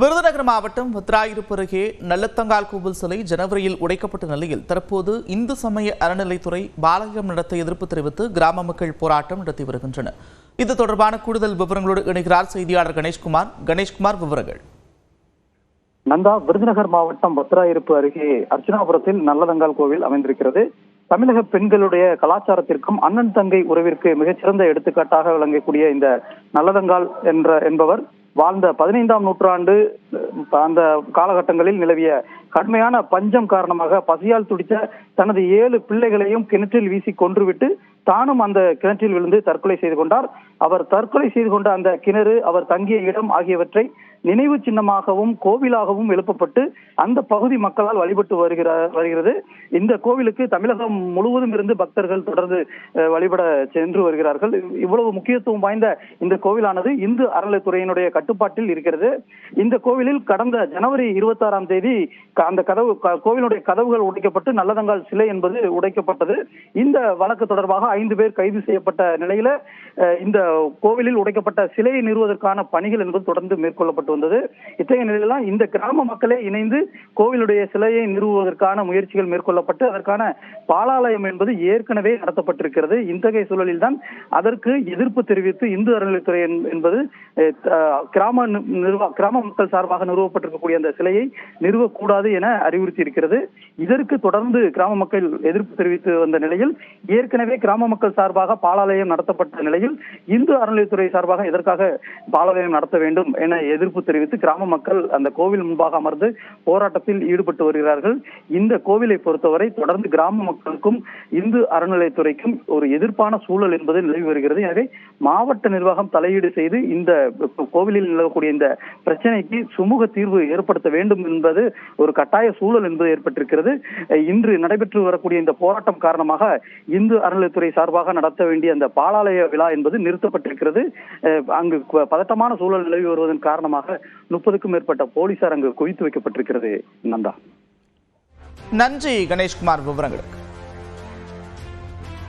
விருதுநகர் மாவட்டம் முத்ராயிருப்பு அருகே நல்லத்தங்கால் கோவில் சிலை ஜனவரியில் உடைக்கப்பட்ட நிலையில் தற்போது இந்து சமய அறநிலைத்துறை பாலகம் நடத்த எதிர்ப்பு தெரிவித்து கிராம மக்கள் போராட்டம் நடத்தி வருகின்றனர். இது தொடர்பான கூடுதல் விவரங்களோடு இணைகிறார் செய்தியாளர் கணேஷ்குமார். கணேஷ்குமார் விவரங்கள். நந்தா விருதுநகர் மாவட்டம் பத்ராயிருப்பு அருகே அர்ச்சனாபுரத்தில் நல்லதங்கால் கோவில் அமைந்திருக்கிறது. தமிழக பெண்களுடைய கலாச்சாரத்திற்கும் அண்ணன் தங்கை உறவிற்கு மிகச்சிறந்த எடுத்துக்காட்டாக விளங்கக்கூடிய இந்த நல்லதங்கால் என்ற என்பவர் வாழ்ந்த பதினைந்தாம் நூற்றாண்டு அந்த காலகட்டங்களில் நிலவிய கடுமையான பஞ்சம் காரணமாக பசியால் துடித்த தனது ஏழு பிள்ளைகளையும் கிணற்றில் வீசி கொன்றுவிட்டு தானும் அந்த கிணற்றில் விழுந்து தற்கொலை செய்து கொண்டார். அவர் தற்கொலை செய்து கொண்ட அந்த கிணறு அவர் தங்கிய இடம் ஆகியவற்றை நினைவு சின்னமாகவும் கோவிலாகவும் எழுப்பப்பட்டு அந்த பகுதி மக்களால் வழிபட்டு வருகிற வருகிறது. இந்த கோவிலுக்கு தமிழகம் முழுவதும் இருந்து பக்தர்கள் தொடர்ந்து வழிபட சென்று வருகிறார்கள். இவ்வளவு முக்கியத்துவம் வாய்ந்த இந்த கோவிலானது இந்து அறநிலைத்துறையினுடைய கட்டுப்பாட்டில் இருக்கிறது. இந்த கோவிலில் கடந்த ஜனவரி இருபத்தி ஆறாம் தேதி அந்த கதவு க- கோவிலுடைய கதவுகள் உடைக்கப்பட்டு நல்லதங்கால் சிலை என்பது உடைக்கப்பட்டது. இந்த வழக்கு தொடர்பாக ஐந்து பேர் கைது செய்யப்பட்ட நிலையில இந்த கோவிலில் உடைக்கப்பட்ட சிலையை நிறுவதற்கான பணிகள் என்பது தொடர்ந்து மேற்கொள்ளப்பட்டு பார்த்து வந்தது. இத்தகைய நிலையிலாம் இந்த கிராம மக்களே இணைந்து கோவிலுடைய சிலையை நிறுவுவதற்கான முயற்சிகள் மேற்கொள்ளப்பட்டு அதற்கான பாலாலயம் என்பது ஏற்கனவே நடத்தப்பட்டிருக்கிறது. இத்தகைய சூழலில் தான் அதற்கு எதிர்ப்பு தெரிவித்து இந்து அறநிலைத்துறை என்பது கிராம நி- கிராம மக்கள் சார்பாக நிறுவப்பட்டிருக்கக்கூடிய அந்த சிலையை நிறுவக்கூடாது என அறிவுறுத்தி இருக்கிறது இதற்கு தொடர்ந்து கிராம மக்கள் எதிர்ப்பு தெரிவித்து வந்த நிலையில் ஏற்கனவே கிராம மக்கள் சார்பாக பாலாலயம் நடத்தப்பட்ட நிலையில் இந்து அறநிலையத்துறை சார்பாக இதற்காக பாலாலயம் நடத்த வேண்டும் என எதிர்ப்பு தெரிவித்து கிராம மக்கள் அந்த கோவில் முன்பாக அமர்ந்து போராட்டத்தில் ஈடுபட்டு வருகிறார்கள். இந்த கோவிலை பொறுத்தவரை தொடர்ந்து கிராம மக்களுக்கும் இந்து அறநிலையத்துறைக்கும் ஒரு எதிர்ப்பான சூழல் என்பது நிலவி வருகிறது. எனவே மாவட்ட நிர்வாகம் தலையீடு செய்து இந்த கோவிலில் நிலவக்கூடிய இந்த பிரச்சனைக்கு சுமூக தீர்வு ஏற்படுத்த வேண்டும் என்பது ஒரு கட்டாய சூழல் என்பது ஏற்பட்டிருக்கிறது. இன்று நடைபெற்று வரக்கூடிய இந்த போராட்டம் காரணமாக இந்து அறநிலையத்துறை சார்பாக நடத்த வேண்டிய அந்த பாலாலய விழா என்பது நிறுத்தப்பட்டிருக்கிறது. அங்கு பதட்டமான சூழல் நிலவி வருவதன் காரணமாக முப்பதுக்கும் மேற்பட்ட போலீசார் அங்கு குவித்து வைக்கப்பட்டிருக்கிறது. நந்தா நன்றி கணேஷ்குமார் விவரங்களுக்கு.